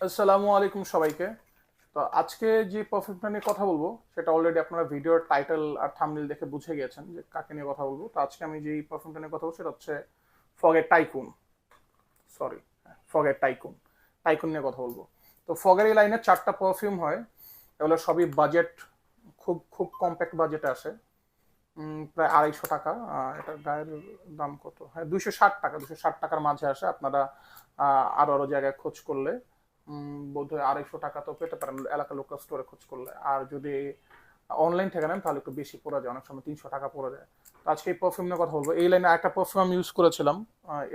আসসালামু আলাইকুম সবাইকে। তো আজকে যে পারফিউমটা নিয়ে কথা বলব সেটা অলরেডি আপনারা ভিডিওর টাইটেল আর থাম্বনেল দেখে বুঝে গিয়েছেন যে কাকে নিয়ে কথা বলব। তো আজকে আমি যে পারফিউমটা নিয়ে কথা বলব সেটা হচ্ছে ফগের টাইকুন সরি ফগের টাইকুন টাইকুন নিয়ে কথা বলব। তো ফগের এই লাইনে চারটা পারফিউম হয়। এগুলো সবই বাজেট খুব খুব কম্প্যাক্ট বাজেটে আসে। প্রায় আড়াইশো টাকা। এটার গায়ের দাম কত? হ্যাঁ দুইশো ষাট টাকা দুশো ষাট টাকার মাঝে আসে। আপনারা আহ, আরও আরও জায়গায় খোঁজ করলে। বোধহয় আড়াইশো টাকা তো পেতে পারেন এলাকা লোকাল স্টোরে খোঁজ করলে। আর যদি অনলাইন থেকে নেন, তাহলে একটু বেশি পড়ে যায়, অনেক সময় তিনশো টাকা পড়ে যায়। তো আজকে এই পারফিউম নিয়ে কথা বলব। এই লাইনে একটা পারফিউম আমি ইউজ করেছিলাম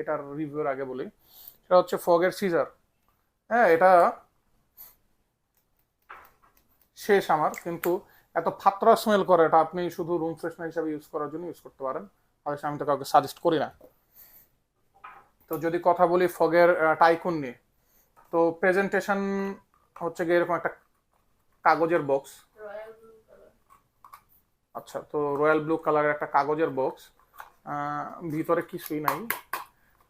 এটার রিভিউর আগে বলি। সেটা হচ্ছে ফগের সিজার হ্যাঁ এটা শেষ আমার, কিন্তু এত ফাতরা স্মেল করে এটা আপনি শুধু রুম ফ্রেশনার হিসাবে ইউজ করার জন্য ইউজ করতে পারেন। আমি তো কাউকে সাজেস্ট করি না। তো যদি কথা বলি ফগের টাইকুন নিয়ে তো প্রেজেন্টেশন হচ্ছে গিয়ে এরকম একটা কাগজের বক্স আচ্ছা তো রয়্যাল ব্লু কালারের একটা কাগজের বক্স ভিতরে কিছুই নাই।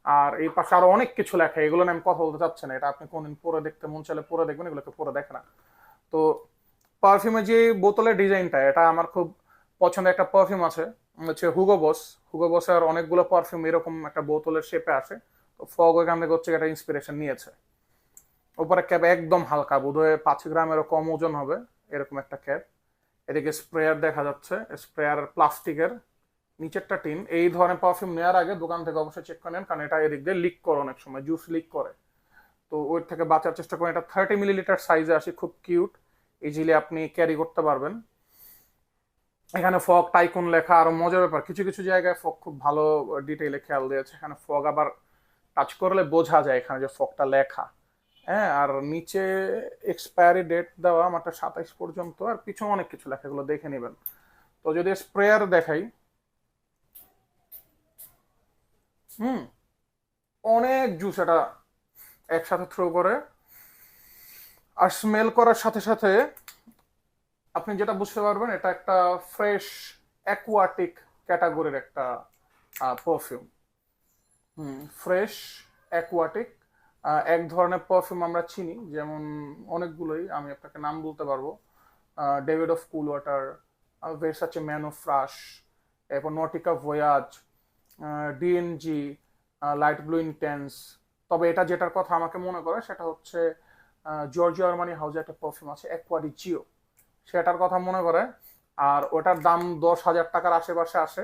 আর এই পাশে আরও অনেক কিছু লেখা, এগুলো আমি কথা বলতে চাচ্ছি না। এটা আপনি কোনদিন পরে দেখতে মন চাইলে পরে দেখবেন, এগুলোকে পরে দেখে না। তো পারফিউমের যে বোতলের ডিজাইনটা এটা আমার খুব পছন্দের একটা পারফিউম আছে, হচ্ছে হুগো বস হুগো বসের অনেকগুলো পারফিউম এরকম একটা বোতলের শেপে আসে। তো ফগ ওইখান থেকে হচ্ছে একটা ইন্সপিরেশন নিয়েছে। উপরে ক্যাপ একদম হালকা, বোধহয় পাঁচ গ্রামেরও কম ওজন হবে, এরকম একটা ক্যাপ এদিকে স্প্রেয়ার দেখা যাচ্ছে স্প্রেয়ার প্লাস্টিকের, নিচেরটা টিন। এই ধরনের পারফিউম নেওয়ার আগে দোকান থেকে অবশ্যই চেক করে নেন, কারণ এটা এদিক দিয়ে লিক করে অনেক সময় জুস লিক করে। তো ওর থেকে বাঁচার চেষ্টা করেন। এটা থার্টি মিলিলিটার সাইজে আসে, খুব কিউট ইজিলি আপনি ক্যারি করতে পারবেন। এখানে ফগ টাইকুন লেখা, আরও মজার ব্যাপার, কিছু কিছু জায়গায় ফগ খুব ভালো ডিটেইলে খেয়াল দিয়েছে। এখানে ফগ আবার টাচ করলে বোঝা যায় এখানে যে ফগটা লেখা। হ্যাঁ আর নিচে এক্সপায়ারি ডেট দেওয়া আমারটা সাতাইশ পর্যন্ত, আর পিছনে অনেক কিছু লেখা, এগুলো দেখে নেবেন। তো যদি স্প্রেয়ার দেখাই, হুম, অনেক জুস এটা একসাথে থ্রো করে, আর স্মেল করার সাথে সাথে আপনি যেটা বুঝতে পারবেন, এটা একটা ফ্রেশ অ্যাকোয়াটিক ক্যাটাগরির একটা পারফিউম হুম ফ্রেশ অ্যাকোয়াটিক এক ধরনের পারফিউম আমরা চিনি, যেমন অনেকগুলোই, আমি আপনাকে নাম বলতে পারব। Davidoff cool water Versace man of ফ্রাশ এরপর Nautica Voyage D and G light blue intense তবে এটা যেটার কথা আমাকে মনে করে, সেটা হচ্ছে জর্জিয়া আরমানি হাউসে একটা পারফিউম আছে অ্যাকোয়ারি জিও সেটার কথা মনে করে, আর ওটার দাম দশ হাজার টাকার আশেপাশে আসে।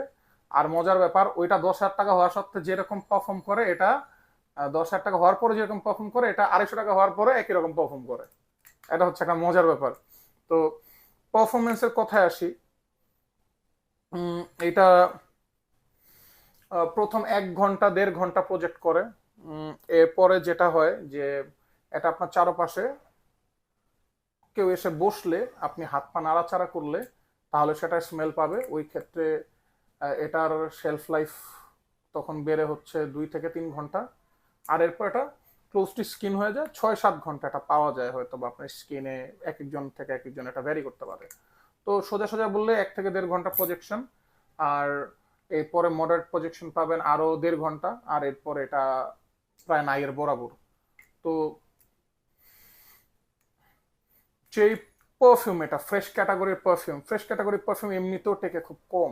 আর মজার ব্যাপার, ওইটা দশ হাজার টাকা হওয়া সত্ত্বে যেরকম পারফর্ম করে, এটা দশ হাজার টাকা হওয়ার পরে যেরকম পারফর্ম করে, এটা আড়াইশো টাকা হওয়ার পরে একই রকম পারফর্ম করে। এটা হচ্ছে একটা মজার ব্যাপার। তো পারফরমেন্সের কথায় আসি। এটা প্রথম এক ঘণ্টা, দেড় ঘণ্টা প্রজেক্ট করে। এরপরে যেটা হয় যে, এটা আপনার চারপাশে কেউ এসে বসলে, আপনি হাত পা নাড়াচাড়া করলে, তাহলে সেটা স্মেল পাবে। ওই ক্ষেত্রে এটার শেলফ লাইফ তখন বেড়ে হচ্ছে দুই থেকে তিন ঘণ্টা। আর এরপর এটা ক্লোজ টু স্কিন হয়ে যায়। ছয় সাত ঘণ্টা এটা পাওয়া যায় হয়তো বা আপনার স্কিনে এক একজন থেকে এক একজন এটা ভ্যারি করতে পারে। তো সোজা সোজা বললে এক থেকে দেড় ঘণ্টা প্রজেকশন আর এরপরে মডারেট প্রজেকশন পাবেন আরও দেড় ঘণ্টা, আর এরপর এটা প্রায় নাইয়ের বরাবর। তো যেই পারফিউম এটা ফ্রেশ ক্যাটাগরির পারফিউম ফ্রেশ ক্যাটাগরির পারফিউম এমনিতেও টেকে খুব কম।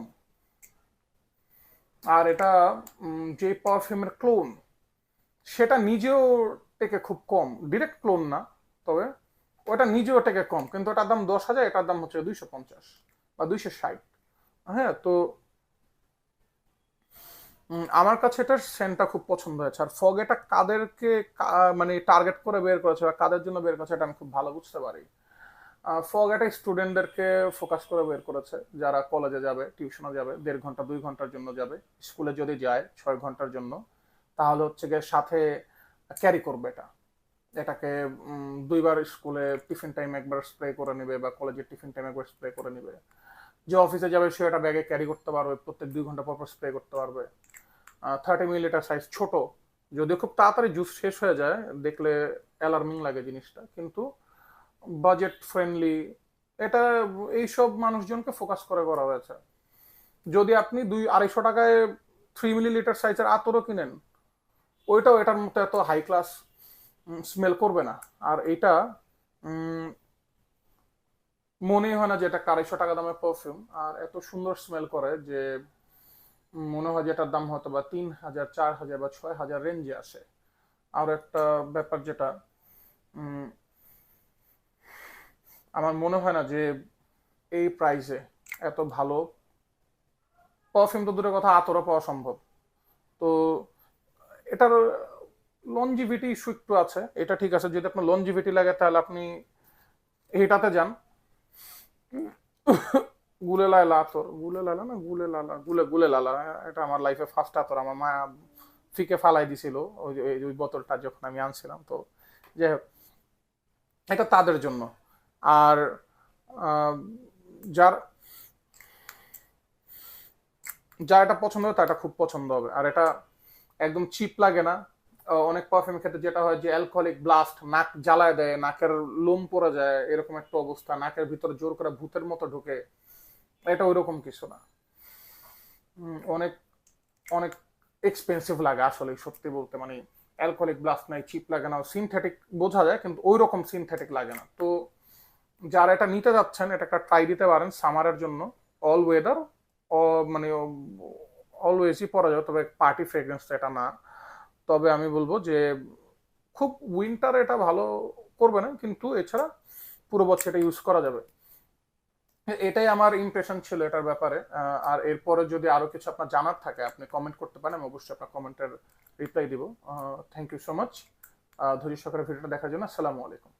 আর এটা যে পারফিউমের ক্লোন সেটা নিজেও টেকে খুব কম। ডিরেক্ট ক্লোন না, তবে ওটা নিজেও টেকে কম। কিন্তু ওটার দাম দশ হাজার, এটার দাম হচ্ছে দুইশো পঞ্চাশ বা দুইশো ষাট। হ্যাঁ তো আমার কাছে এটার সেন্টটা খুব পছন্দ হয়েছে। আর ফগ এটা কাদেরকে মানে টার্গেট করে বের করেছে বা কাদের জন্য বের করেছে, এটা আমি খুব ভালো বুঝতে পারি। ফগ এটা স্টুডেন্টদেরকে ফোকাস করে বের করেছে। যারা কলেজে যাবে টিউশনে যাবে, দেড় ঘণ্টা, দুই ঘণ্টার জন্য যাবে। স্কুলে যদি যায়, ছয় ঘণ্টার জন্য। তাহলে হচ্ছে গিয়ে সাথে ক্যারি করবে এটা। এটাকে দুইবার স্কুলে টিফিন টাইম একবার স্প্রে করে নেবে বা কলেজের টিফিন টাইম একবার স্প্রে করে নেবে। যে অফিসে যাবে সে এটা ব্যাগে ক্যারি করতে পারবে, প্রত্যেক দুই ঘণ্টা পর পর স্প্রে করতে পারবে। থার্টি মিলিলিটার সাইজ ছোট, যদিও খুব তাড়াতাড়ি জুস শেষ হয়ে যায়, দেখলে অ্যালার্মিং লাগে জিনিসটা, কিন্তু বাজেট ফ্রেন্ডলি এটা এইসব মানুষজনকে ফোকাস করে করা হয়েছে। যদি আপনি দুই, আড়াইশো টাকায় থ্রি মিলিলিটার সাইজের আতরও কিনেন ওইটাও এটার মতো এত হাই ক্লাস স্মেল করবে না। আর এটা মনেই হয় না যে এটা আড়াইশো টাকা দামের পারফিউম আর এত সুন্দর স্মেল করে যে, মনে হয় যে এটার দাম হয়তো বা তিন হাজার, চার হাজার বা ছয় হাজার রেঞ্জে আসে। আর একটা ব্যাপার যেটা আমার মনে হয় না যে এই প্রাইসে এত ভালো পারফিউম তো দূরের কথা, আতরও পাওয়া সম্ভব। তো এটার লনজিভিটি ইস্যু একটু আছে। এটা ঠিক আছে, যদি আপনার লনজিভিটি লাগে তাহলে আপনি এটাতে যান। গুলে লাইলা আতর, গুলে লালা না, গুলে লালা গুলে গুলে লালা এটা আমার লাইফে ফার্স্ট আতর, আমার মা ফিকে ফালাই দিছিল, ওই ওই বোতলটা যখন আমি আনছিলাম, তো যাই হোক, এটা তাদের জন্য। আর যার যা এটা পছন্দ হবে তা এটা খুব পছন্দ হবে। আর এটা একদম চিপ লাগে না। অনেক পারফিউমের ক্ষেত্রে যেটা হয় যে অ্যালকোহলিক ব্লাস্ট নাক জ্বালায় দেয়, নাকের লোম পড়ে যায়, এরকম একটা অবস্থা, নাকের ভিতরে জোর করে ভূতের মতো ঢুকে। এটা ওইরকম কিছু না। অনেক অনেক এক্সপেন্সিভ লাগে আসলে সত্যি বলতে। মানে অ্যালকোহলিক ব্লাস্ট নাই চিপ লাগে না। সিনথেটিক বোঝা যায়, কিন্তু ওই রকম সিনথেটিক লাগে না। তো যারা এটা নিতে যাচ্ছেন, এটা একটা ট্রাই দিতে পারেন সামারের জন্য। অল ওয়েদার মানে অলওয়েজই পরা যাবে, তবে পার্টি ফ্রেগ্রেন্স এটা না। তবে আমি বলব যে, খুব উইন্টার এটা ভালো করবে না, কিন্তু এছাড়া পুরো বছর এটা ইউজ করা যাবে। এটাই আমার ইমপ্রেশন ছিল এটার ব্যাপারে। আর এরপরে যদি আরও কিছু আপনার জানার থাকে, আপনি কমেন্ট করতে পারেন, আমি অবশ্যই আপনার কমেন্টের রিপ্লাই দিব। থ্যাংক ইউ সো মাচ ধৈর্য সহকারে ভিডিওটা দেখার জন্য আসসালামু আলাইকুম।